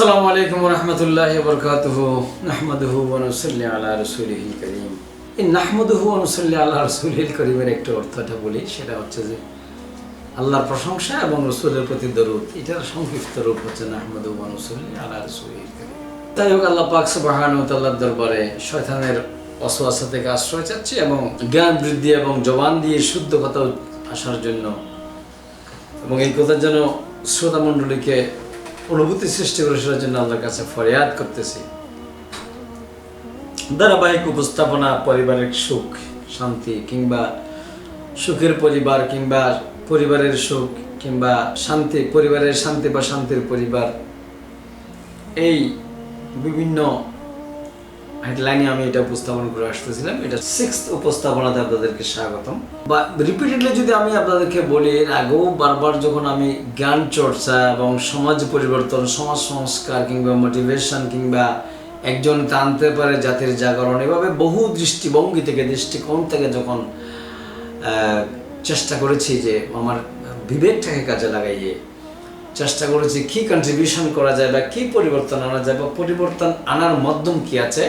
আসসালামু আলাইকুম রহমতুল্লাহ বরকাতুহ নাহমাদুহু ওয়ানুসাল্লি আলা রসুলিহিল করিম। এই নাহমাদুহু ওয়ানুসাল্লি আলা রসুলিহিল করিমের একটা অর্থটা বলি, সেটা হচ্ছে যে আল্লাহর প্রশংসা এবং রসুলের প্রতি দরুদ, এটার সংক্ষিপ্ত রূপ হচ্ছে নাহমাদুহু ওয়ানুসাল্লি আলা রসুলিহিল করিম। তাই হোক, আল্লাহ পাক সুবাহান তাল্লার দরবারে শয়তানের অসুয়াশা থেকে আশ্রয় চাচ্ছি এবং জ্ঞান বৃদ্ধি এবং জবান দিয়ে শুদ্ধ কথা আসার জন্য এবং এই কথার জন্য শ্রোতা মণ্ডলীকে অনুভূতি সৃষ্টি করে সেটার জন্য আল্লাহর কাছে ফরিয়াদ করতেছি। ধারাবাহিক উপস্থাপনা পারিবারিক সুখ, শান্তি কিংবা সুখের পরিবার কিংবা পরিবারের সুখ কিংবা শান্তি, পরিবারের শান্তি বা শান্তির পরিবার, এই বিভিন্ন হেডলাইনে আমি এটা উপস্থাপন করে আসতেছিলাম। এটা সিক্স উপস্থাপনাতে আপনাদেরকে স্বাগতম। বা রিপিটেডলি যদি আমি আপনাদেরকে বলি, এর আগেও বারবার যখন আমি জ্ঞান চর্চা এবং সমাজ পরিবর্তন, সমাজ সংস্কার কিংবা মোটিভেশন কিংবা একজন টানতে পারে জাতির জাগরণ, এভাবে বহু দৃষ্টিভঙ্গি থেকে, দৃষ্টিকোণ থেকে যখন চেষ্টা করেছি যে আমার বিবেকটাকে কাজে লাগাইয়ে, চেষ্টা করেছি কি কন্ট্রিবিউশন করা যায় বা কি পরিবর্তন আনা যায় বা পরিবর্তন আনার মাধ্যম কি আছে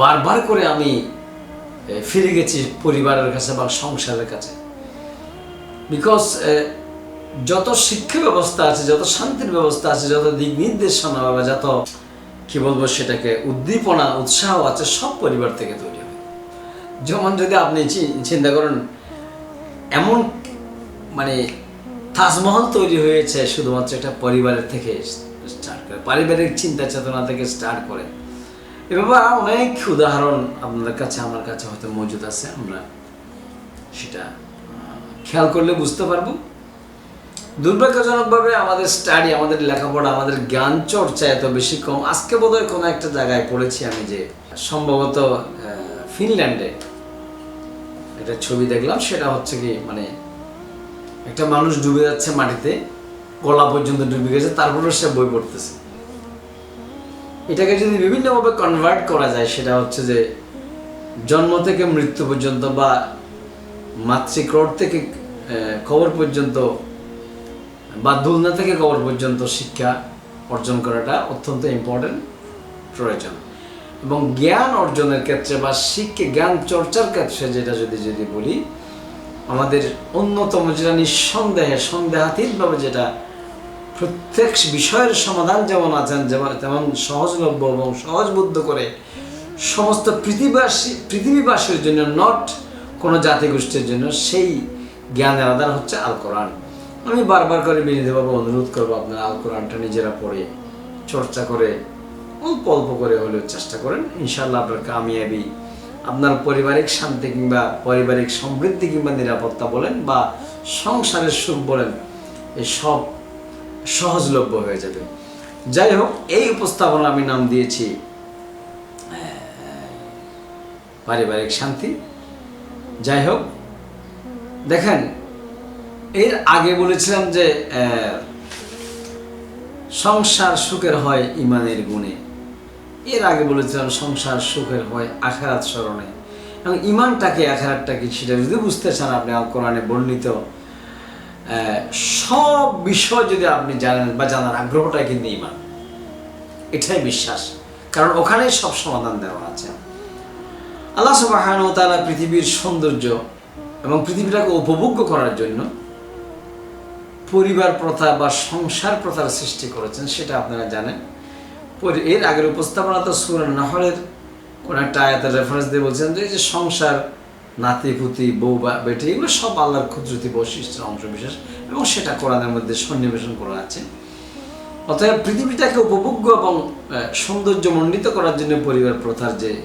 বারবার করে আমি ফিরে গেছি পরিবারের কাছে বা সংসারের কাছে। বিকজ যত শিক্ষা ব্যবস্থা আছে, যত শান্তির ব্যবস্থা আছে, যত দিক নির্দেশনা বা যত, কি বলব সেটাকে, উদ্দীপনা, উৎসাহ আছে, সব পরিবার থেকে তৈরি হয় যেমন যদি আপনি চিন্তা করেন, এমন মানে তাজমহল তৈরি হয়েছে, শুধুমাত্র একটা পরিবারের থেকে স্টার্ট করে, পারিবারিক চিন্তা চেতনা থেকে স্টার্ট করে। এভাবে অনেক উদাহরণ আপনাদের কাছে, আমার কাছে হয়তো মজুদ আছে, আমরা সেটা খেয়াল করলে বুঝতে পারব। দুর্ভাগ্যজনকভাবে আমাদের স্টাডি আমাদের লেখাপড়া, আমাদের জ্ঞান চর্চা এত বেশি কম। আজকে বোধহয় কোনো একটা জায়গায় পড়েছি আমি যে সম্ভবত ফিনল্যান্ডে একটা ছবি দেখলাম, সেটা হচ্ছে কি মানে একটা মানুষ ডুবে যাচ্ছে মাটিতে, গলা পর্যন্ত ডুবে গেছে তারপরে সে বই পড়তেছে। এটাকে যদি বিভিন্নভাবে কনভার্ট করা যায়, সেটা হচ্ছে যে জন্ম থেকে মৃত্যু পর্যন্ত বা মাতৃক্রোড় থেকে কবর পর্যন্ত বা দুলনা থেকে কবর পর্যন্ত শিক্ষা অর্জন করাটা অত্যন্ত ইম্পর্টেন্ট প্রয়োজন। এবং জ্ঞান অর্জনের ক্ষেত্রে বা শিক্ষা, জ্ঞান চর্চার ক্ষেত্রে যেটা যদি যদি বলি, আমাদের অন্যতম যেটা নিঃসন্দেহে, সন্দেহাতীতভাবে যেটা প্রত্যেক বিষয়ের সমাধান যেমন আছেন, যেমন, তেমন সহজলভ্য এবং সহজবুদ্ধ করে সমস্ত পৃথিবীবাসী পৃথিবীবাসীর জন্য নট কোনো জাতিগোষ্ঠীর জন্য সেই জ্ঞানের আধার হচ্ছে আল কোরআন আমি বারবার করে বিনীতভাবে অনুরোধ করব আপনারা আল কোরআনটা নিজেরা পড়ে, চর্চা করে, অল্প অল্প করে হলেও চেষ্টা করেন। ইনশাল্লাহ আপনার কামিয়াবি, আপনার পারিবারিক শান্তি কিংবা পারিবারিক সমৃদ্ধি কিংবা নিরাপত্তা বলেন বা সংসারের সুখ বলেন এই সব সহজলভ্য হয়ে যাবে। যাই হোক এই উপস্থাপনা আমি নাম দিয়েছি পারিবারিক শান্তি। যাই হোক দেখেন, এর আগে বলেছিলাম যে সংসার সুখের হয় ইমানের গুণে। এর আগে বলেছিলাম সংসার সুখের হয় আখারাত স্মরণে। এবং ইমানটাকে, আখারাতটাকে সেটা যদি বুঝতে চান আপনি কোরআনে বর্ণিত সব বিষয় যদি আপনি জানেন বা জানার আগ্রহটাই কিন্তু ইমান। এটাই বিশ্বাস। কারণ ওখানেই সব সমাধান দেওয়া আছে। আল্লাহ সুবাহান তারা পৃথিবীর সৌন্দর্য এবং পৃথিবীটাকে উপভোগ্য করার জন্য পরিবার প্রথা বা সংসার প্রথার সৃষ্টি করেছেন, সেটা আপনারা জানেন। এর আগের উপস্থাপনা তো সুর নাহরের কোন একটা আয়াতের রেফারেন্স দিয়ে বলছেন যে সংসার নাতি পুতি বউ বেটি এগুলো সব আল্লাহর ক্ষুদ্রতি বৈশিষ্ট্যের অংশ বিশেষ এবং সেটা কোরআনের মধ্যে সন্নিবেশন করা আছে। অতএব পৃথিবীটাকে উপভোগ্য এবং আহ, সৌন্দর্যমণ্ডিত করার জন্য পরিবার প্রথার যে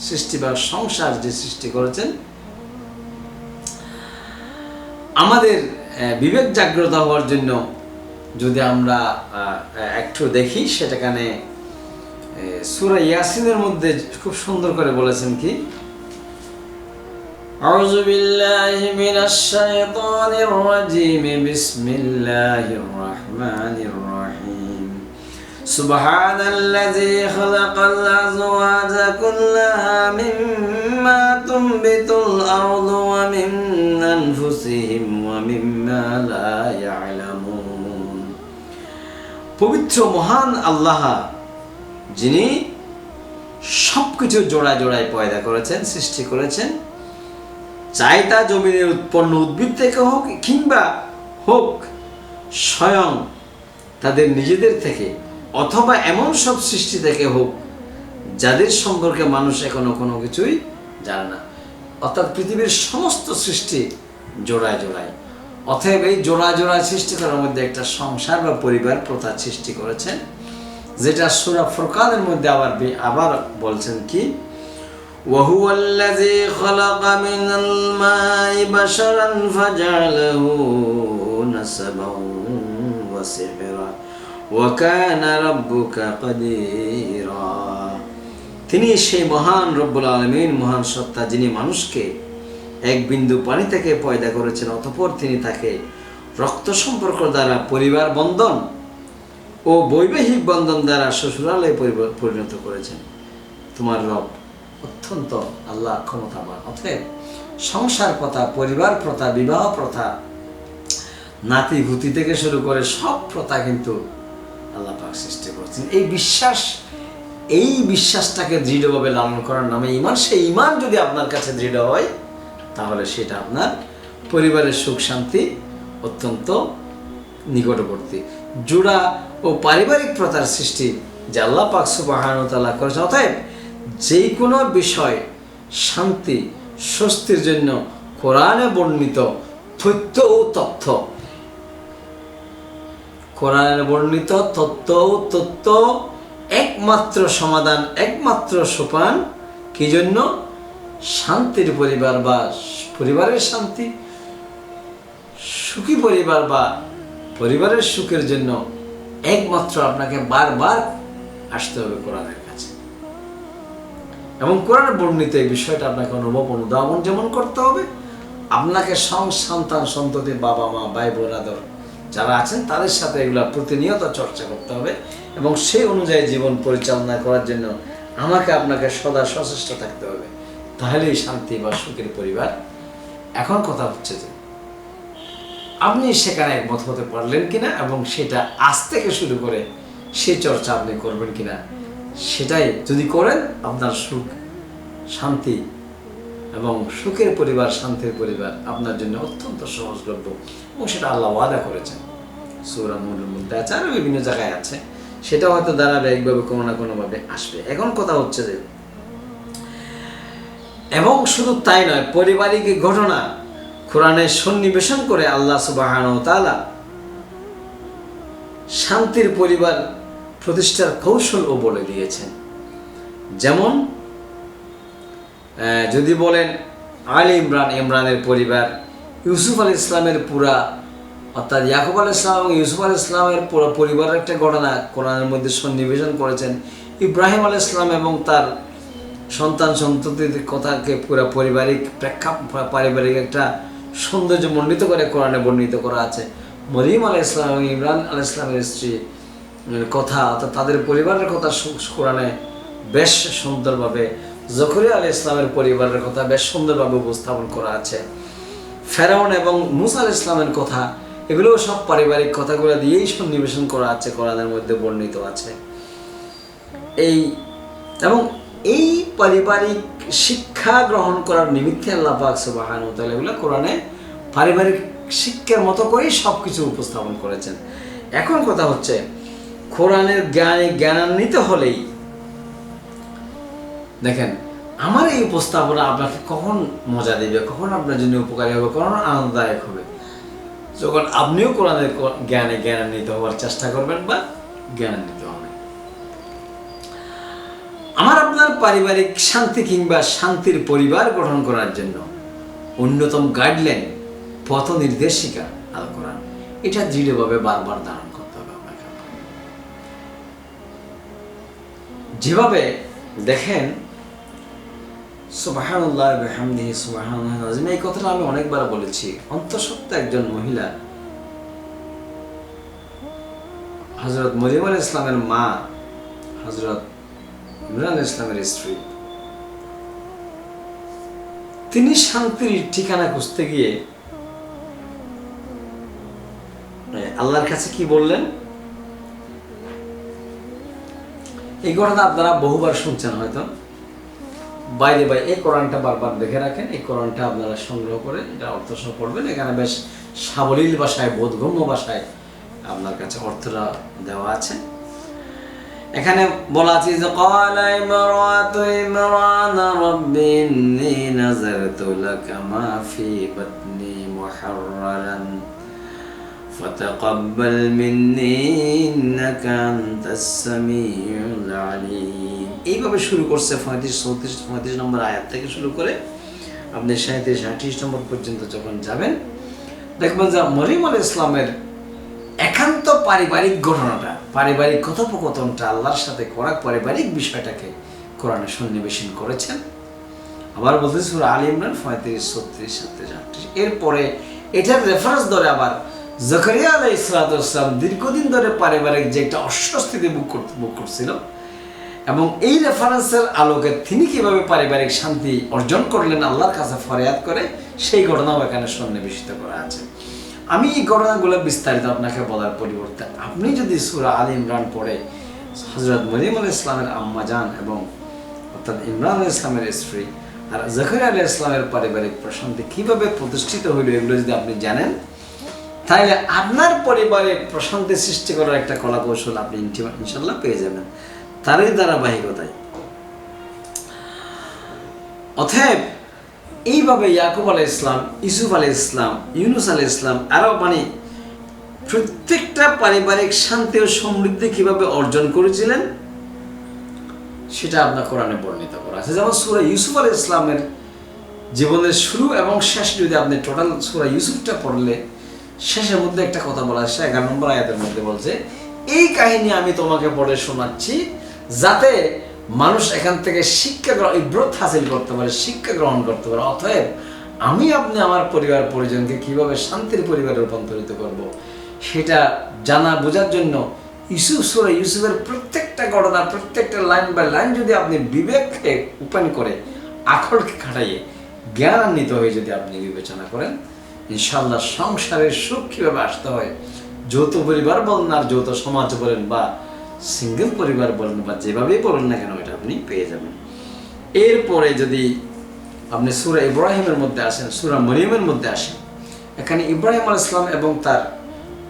সৃষ্টি বা সংসার যে সৃষ্টি করেছেন আমাদের বিবেক জাগ্রত হওয়ার জন্য যদি আমরা একটু দেখি সেটাখানে সুরা ইয়াসিনের মধ্যে খুব সুন্দর করে বলেছেন কি أعوذ بالله من الشيطان الرجيم بسم الله الرحمن الرحيم سبحان الذي خلق الأزواج كلها مما تنبت الأرض ومن أنفسهم ومما لا يعلمون পবিত্র মহান আল্লাহ যিনি সবকিছু জোড়ায় জোড়ায় পয়দা করেছেন সৃষ্টি করেছেন চাই তা জমিনের উৎপন্ন উদ্ভিদ থেকে হোক কিংবা হোক, স্বয়ং তাদের নিজেদের থেকে অথবা এমন সব সৃষ্টি থেকে হোক, যাদের সম্পর্কে মানুষ এখনও কোনো কিছুই জানে না। অর্থাৎ পৃথিবীর সমস্ত সৃষ্টি জোড়ায় জোড়ায়। অতএব এই জোড়া জোড়া সৃষ্টি করার মধ্যে একটা সংসার বা পরিবার প্রথা সৃষ্টি করেছেন, যেটা সুরা ফুরকানের মধ্যে আবার আবার বলছেন কি? وهو الذي خلق من الماء بشرا فجعله نسبا وسحرا وكان ربك قديرا তিনি সেই মহান রব্বুল আলমিন মহান সত্তা যিনি মানুষকে এক বিন্দু পানি থেকে পয়দা করেছেন অতঃপর তিনি তাকে রক্ত সম্পর্ক দ্বারা পরিবার বন্ধন ও বৈবাহিক বন্ধন দ্বারা শ্বশুরালয়ে পরিব- পরিণত করেছেন তোমার রব অত্যন্ত আল্লাহ ক্ষমতাবান। অতএব সংসার প্রথা, পরিবার প্রথা, বিবাহ প্রথা, নাতি, ভূতি থেকে শুরু করে সব প্রথা কিন্তু আল্লাহ পাক সৃষ্টি করছেন। এই বিশ্বাস, এই বিশ্বাসটাকে দৃঢ়ভাবে লালন করার নামে ইমান সেই ইমান যদি আপনার কাছে দৃঢ় হয়, তাহলে সেটা আপনার পরিবারের সুখ, শান্তি অত্যন্ত নিকটবর্তী। জোড়া ও পারিবারিক প্রথার সৃষ্টি যে আল্লাহ পাক সুবাহান তাল্লাহ করেছেন। অতএব যে কোনো বিষয় শান্তি, স্বস্তির জন্য কোরআনে বর্ণিত তথ্য ও তথ্য। কোরআনের বর্ণিত তত্ত্ব ও তত্ত্ব একমাত্র সমাধান, একমাত্র সোপান কি জন্য? শান্তির পরিবার বা পরিবারের শান্তি, সুখী পরিবার বা পরিবারের সুখের জন্য একমাত্র আপনাকে বারবার আসতে হবে কোরআনের এবং কোরআন বর্ণিত এই বিষয়টা আপনাকে অনুভব অনুধাবন যেমন করতে হবে, আপনাকে সং সন্তান সন্ততি বাবা মা, ভাই বোনাদর যারা আছেন, তাদের সাথে এগুলা প্রতিনিয়ত চর্চা করতে হবে এবং সেই অনুযায়ী জীবন পরিচালনা করার জন্য আমাকে আপনাকে সদা সচেষ্ট থাকতে হবে। তাহলেই শান্তি বা সুখের পরিবার। এখন কথা হচ্ছে যে, আপনি সেখানে একমত হতে পারলেন কিনা এবং সেটা আজ থেকে শুরু করে সেই চর্চা আপনি করবেন কিনা সেটাই যদি করেন, আপনার সুখ, শান্তি এবং সুখের পরিবার, শান্তির পরিবার আপনার জন্য অত্যন্ত সহজলভ্য এবং সেটা আল্লাহ ওয়াদা করেছেন। সৌরা মূলের মধ্যে আছে আরও বিভিন্ন জায়গায় আছে। সেটা হয়তো ধারাবাহিকভাবে কোনো না কোনোভাবে আসবে। এখন কথা হচ্ছে যে, এবং শুধু তাই নয়, পারিবারিক ঘটনা কোরআনে সন্নিবেশন করে আল্লাহ সুবাহান তালা শান্তির পরিবার প্রতিষ্ঠার কৌশলও বলে দিয়েছেন। যেমন যদি বলেন আলী ইমরান, ইমরানের পরিবার, ইউসুফ আল ইসলামের পুরা, অর্থাৎ ইয়াকুব আল ইসলাম এবং ইউসুফ আল ইসলামের পুরো পরিবারের একটা ঘটনা কোরআনের মধ্যে সন্নিবেশন করেছেন। ইব্রাহিম আল ইসলাম এবং তার সন্তান সন্ততির কথাকে পুরো পারিবারিক প্রেক্ষা পারিবারিক একটা সৌন্দর্য মণ্ডিত করে কোরআনে বর্ণিত করা আছে। মরিম আল ইসলাম এবং ইমরান আল ইসলামের স্ত্রী কথা অর্থাৎ তাদের পরিবারের কথা কোরআনে বেশ সুন্দরভাবে, জকরিয়া আল ইসলামের পরিবারের কথা বেশ সুন্দরভাবে উপস্থাপন করা আছে। ফেরাউন এবং মুসা আল ইসলামের কথা, এগুলোও সব পারিবারিক কথাগুলো দিয়েই সন্নিবেশন করা আছে, কোরআনের মধ্যে বর্ণিত আছে। এই, এবং এই পারিবারিক শিক্ষা গ্রহণ করার নিমিত্তে আল্লাহ পাক সুবাহান এগুলো কোরআনে পারিবারিক শিক্ষার মতো করেই সব কিছু উপস্থাপন করেছেন। এখন কথা হচ্ছে কোরআনের জ্ঞানে জ্ঞানান্বিত হলেই, দেখেন, আমার এই উপস্থাপনা আপনাকে কখন মজা দেবে, কখন আপনার জন্য উপকারী হবে, কখন আনন্দদায়ক হবে? যখন আপনিও কোরআনের জ্ঞানে জ্ঞানান্বিত হওয়ার চেষ্টা করবেন বা জ্ঞানান্বিত হবেন। আমার আপনার পারিবারিক শান্তি কিংবা শান্তির পরিবার গঠন করার জন্য অন্যতম গাইডলাইন পথ নির্দেশিকা আল কোরআন এটা দৃঢ়ভাবে বারবার ধারণ যেভাবে দেখেন, সুবাহানুল্লাহ বেহামদি সুবাহানুল্লাহ এই কথাটা আমি অনেকবার বলেছি। অন্তঃসত্ত্বা একজন মহিলা হজরত মরিয়ম আল ইসলামের মা হজরত ইমরান ইসলামের স্ত্রী, তিনি শান্তির ঠিকানা খুঁজতে গিয়ে আল্লাহর কাছে কি বললেন? এই ঘটনা আপনারা বহুবার শুনছেন হয়তো। বাইরে বাই এই কোরআনটা বারবার দেখে রাখেন, এই কোরআনটা আপনারা সংগ্রহ করে এটা অর্থ সহ পড়বেন। এখানে বেশ সাবলীল ভাষায়, বোধগম্য ভাষায় আপনার কাছে অর্থটা দেওয়া আছে। এখানে বলা আছে যে ক্বালা ইমরাতু ইমরান রাব্বি নাযারতু লাকা মা ফি বাতনি মুহাররান। فتقبل مني إنك أنت السميع العليم এইভাবে শুরু করছে পঁয়ত্রিশ চৌত্রিশ পঁয়ত্রিশ নম্বর আয়াত থেকে শুরু করে আপনি সাঁত্রিশ আটত্রিশ নম্বর পর্যন্ত যখন যাবেন দেখবেন যে মরিম আল ইসলামের একান্ত পারিবারিক ঘটনাটা পারিবারিক কথোপকথনটা আল্লাহর সাথে করা পারিবারিক বিষয়টাকে কোরআনে সন্নিবেশন করেছেন আবার বলতে সুরা আলী ইমরান পঁয়ত্রিশ ছত্রিশ সাতত্রিশ আটত্রিশ এরপরে এটার রেফারেন্স ধরে আবার জকরিয়া আলাই ইসলাতাম দীর্ঘদিন ধরে পারিবারিক যে একটা অস্বস্তিতে বুক করতে বুক করছিল এবং এই রেফারেন্সের আলোকে তিনি কীভাবে পারিবারিক শান্তি অর্জন করলেন, আল্লাহর কাছে ফরিয়াদ করে, সেই ঘটনাও এখানে সন্নিবেশিত করা আছে। আমি এই ঘটনাগুলো বিস্তারিত আপনাকে বলার পরিবর্তে আপনি যদি সুরা আল ইমরান পড়ে হজরত মরিম আল ইসলামের আম্মা যান এবং অর্থাৎ ইমরান আল ইসলামের স্ত্রী আর জখির আল ইসলামের পারিবারিক প্রশান্তি কীভাবে প্রতিষ্ঠিত হইল, এগুলো যদি আপনি জানেন তাহলে আপনার পরিবারে প্রশান্তি সৃষ্টি করার একটা কলা কৌশল আপনি ইনশাল্লাহ পেয়ে যাবেন। তারই ধারাবাহিকতায়। অতএব, এইভাবে ইয়াকুব আলাই ইসলাম ইসুফ আলাই ইসলাম ইউনুস আলাই ইসলাম আরও মানে প্রত্যেকটা পারিবারিক শান্তি ও সমৃদ্ধি কীভাবে অর্জন করেছিলেন, সেটা আপনার কোরআনে বর্ণিত করা আছে। যেমন সুরা ইউসুফ আলাই ইসলামের জীবনের শুরু এবং শেষ যদি আপনি টোটাল সুরা ইউসুফটা পড়লে শেষের মধ্যে একটা কথা বলা আছে এগারো নম্বর আয়াতের মধ্যে বলছে, এই কাহিনী আমি তোমাকে পড়ে শোনাচ্ছি যাতে মানুষ এখান থেকে শিক্ষা ইব্রত হাসিল করতে পারে, শিক্ষা গ্রহণ করতে পারে। অতএব আমি আপনি আমার পরিবার, পরিজনকে কীভাবে শান্তির পরিবারে রূপান্তরিত করব সেটা জানা, বোঝার জন্য ইউসুফ সুরা ইউসুফের প্রত্যেকটা ঘটনা, প্রত্যেকটা লাইন বাই লাইন যদি আপনি বিবেককে ওপেন করে আখড়কে খাটাইয়ে জ্ঞানান্বিত হয়ে যদি আপনি বিবেচনা করেন ইনশাল্লাহ সংসারের সুখ কীভাবে আসতে হয়? যৌথ পরিবার বলেন আর যৌথ সমাজ বলেন বা সিঙ্গেল পরিবার বলেন বা যেভাবেই বলেন না কেন, এটা আপনি পেয়ে যাবেন। এরপরে যদি আপনি সুরা ইব্রাহিমের মধ্যে আসেন, সুরা মরিয়মের মধ্যে আসেন, এখানে ইব্রাহিম আল ইসলাম এবং তার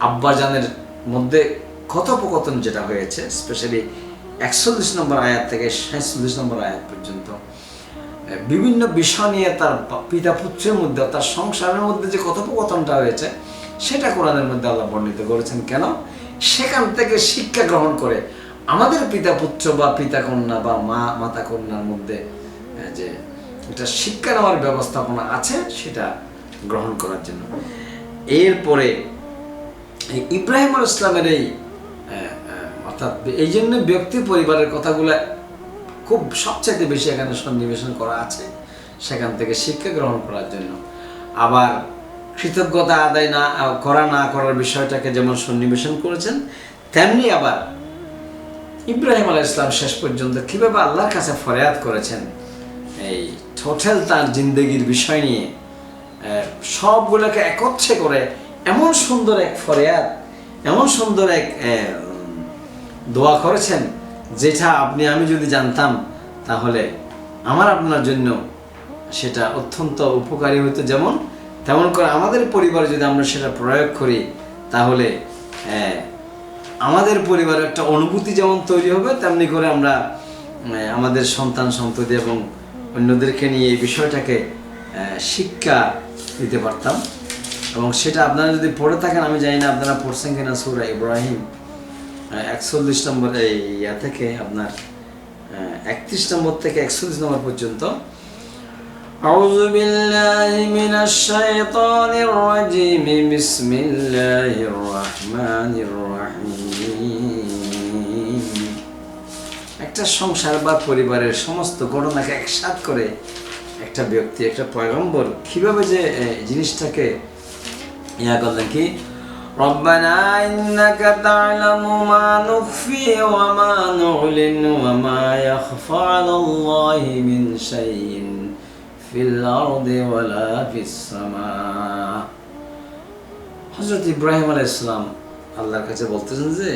আব্বাজানের মধ্যে কথোপকথন যেটা হয়েছে স্পেশালি একচল্লিশ নম্বর আয়াত থেকে সাঁচল্লিশ নম্বর আয়াত পর্যন্ত বিভিন্ন বিষয় নিয়ে তার পিতা পুত্রের মধ্যে তার সংসারের মধ্যে যে কথোপকথনটা হয়েছে, সেটা কোরআনের মধ্যে আল্লাহ বর্ণিত করেছেন। কেন? সেখান থেকে শিক্ষা গ্রহণ করে আমাদের পিতা পুত্র বা পিতা কন্যা বা মা, মাতা কন্যার মধ্যে যে এটা শিক্ষা নেওয়ার ব্যবস্থাপনা আছে, সেটা গ্রহণ করার জন্য। এরপরে ইব্রাহিম ইসলামের এই অর্থাৎ এই জন্য ব্যক্তি পরিবারের কথাগুলো খুব সবচাইতে বেশি এখানে সন্নিবেশন করা আছে সেখান থেকে শিক্ষা গ্রহণ করার জন্য। আবার কৃতজ্ঞতা আদায় না করা না করার বিষয়টাকে যেমন সন্নিবেশন করেছেন, তেমনি আবার ইব্রাহিম আলাহ ইসলাম শেষ পর্যন্ত কীভাবে আল্লাহর কাছে ফরিয়াদ করেছেন, এই টোটাল তার জিন্দগির বিষয় নিয়ে সবগুলোকে একত্রে করে এমন সুন্দর এক ফরিয়াদ, এমন সুন্দর এক দোয়া করেছেন যেটা আপনি, আমি যদি জানতাম, তাহলে আমার আপনার জন্য সেটা অত্যন্ত উপকারী হতো। যেমন, তেমন করে আমাদের পরিবারে যদি আমরা সেটা প্রয়োগ করি, তাহলে আমাদের পরিবারে একটা অনুভূতি যেমন তৈরি হবে, তেমনি করে আমরা আমাদের সন্তান সন্ততি এবং অন্যদেরকে নিয়ে এই বিষয়টাকে শিক্ষা দিতে পারতাম। এবং সেটা আপনারা যদি পড়ে থাকেন, আমি জানি না আপনারা পড়ছেন কিনা সুরা ইব্রাহিম। একচল্লিশ নম্বর এই ইয়া থেকে আপনার একত্রিশ নম্বর থেকে একচল্লিশ নম্বর পর্যন্ত أعوذ بالله من الشيطان الرجيم بسم الله الرحمن الرحيم একটা সংসার বা পরিবারের সমস্ত ঘটনাকে একসাথ করে একটা ব্যক্তি একটা পয়গম্বর কিভাবে যে এ, জিনিসটাকে ইয়া করলেন কি ربنا إنك تعلم ما نخفي وما نعلن وما يخفى على الله من شيء في الأرض ولا في السماء হজরত ইব্রাহিম আলাইহিস সালাম আল্লাহর কাছে বলতেছেন যে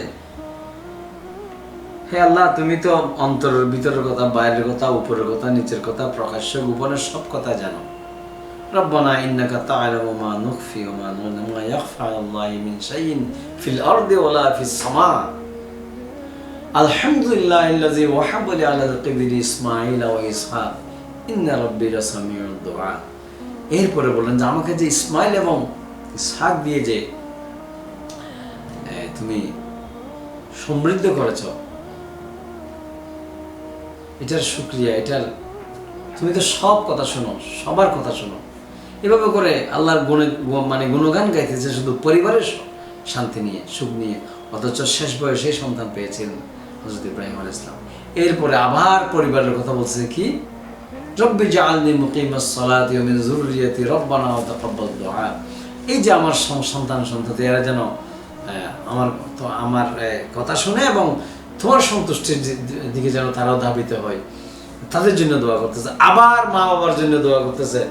হে আল্লাহ তুমি তো অন্তরের ভিতরের কথা বাইরের কথা উপরের কথা নিচের কথা প্রকাশ্য গোপনের সব কথা জানো ربنا إنك تعلم ما نخفي وما نعلن وما يخفى على الله من شيء في الأرض ولا في السماء الحمد لله الذي وهب لي على القبر إسماعيل وإسحاق إن ربي لسميع الدعاء এরপরে বললেন যে আমাকে যে ইসমাইল এবং ইসহাক দিয়ে যে এ, তুমি সমৃদ্ধ করেছ এটার শুক্রিয়া এটার তুমি তো সব কথা শোনো সবার কথা শোনো এভাবে করে আল্লাহর গুণে মানে গুণগান গাইতেছে শুধু পরিবারের শান্তি নিয়ে, সুখ নিয়ে, অথচ শেষ বয়সে সন্তান পেয়েছিলেন হজরত ইব্রাহিম আল ইসলাম এরপরে আবার পরিবারের কথা বলছে কি? রব্বি জাআলনি মুকিমাস সালাতি ওয়া মিন যুররিয়াতি রব্বানা ওয়া তাকাব্বাল দুআ এই যে আমার সন্তান সন্ততি, এরা যেন আমার তো আমার কথা শুনে এবং তোমার সন্তুষ্টির দিকে যেন তারাও ধাবিত হয়, তাদের জন্য দোয়া করতেছে। আবার মা বাবার জন্য দোয়া করতেছে।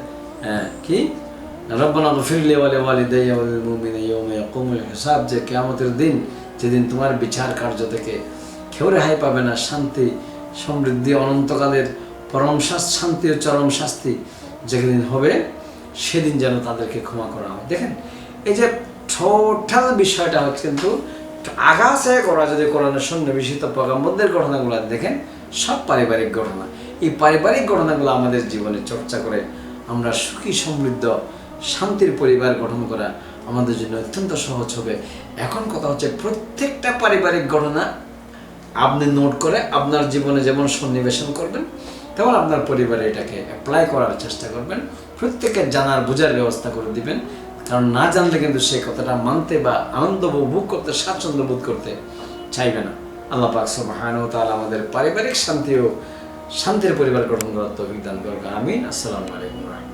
কি? রব্বানা গফিরলি ওয়ালি ওয়ালিদাইয়া ওয়াল মুমিনিনা ইয়াওমা ইয়াকুমুল হিসাব, যে কিয়ামতের দিন, যেদিন তোমার বিচার কার্য থেকে কেউ রেহাই পাবে না, শান্তি, সমৃদ্ধি, অনন্তকালের পরম শান্তি ও চরম শাস্তি যেদিন হবে, সেদিন যেন তাদেরকে ক্ষমা করা হয়। দেখেন, এই যে টোটাল বিষয়টা হচ্ছে কিন্তু আগাছে করা, যদি কোরআনের সন্নিবেশিত পগাম্বদের ঘটনাগুলো দেখেন, সব পারিবারিক ঘটনা। এই পারিবারিক ঘটনাগুলো আমাদের জীবনে চর্চা করে আমরা সুখী, সমৃদ্ধ, শান্তির পরিবার গঠন করা আমাদের জন্য অত্যন্ত সহজ হবে। এখন কথা হচ্ছে প্রত্যেকটা পারিবারিক ঘটনা আপনি নোট করে আপনার জীবনে যেমন সন্নিবেশন করবেন, তেমন আপনার পরিবারে এটাকে অ্যাপ্লাই করার চেষ্টা করবেন। প্রত্যেকের জানার, বোঝার ব্যবস্থা করে দিবেন। কারণ না জানলে কিন্তু সেই কথাটা মানতে বা আনন্দ উপভোগ করতে, স্বাচ্ছন্দ্য বোধ করতে চাইবে না। আল্লাহ পাক সুবহানাহু ওয়া তাআলা আমাদের পারিবারিক শান্তি ও শান্তির পরিবার গঠন করার তৌফিক দান করুন আমিন। আসসালামু আলাইকুম রাহমাতুল্লাহ।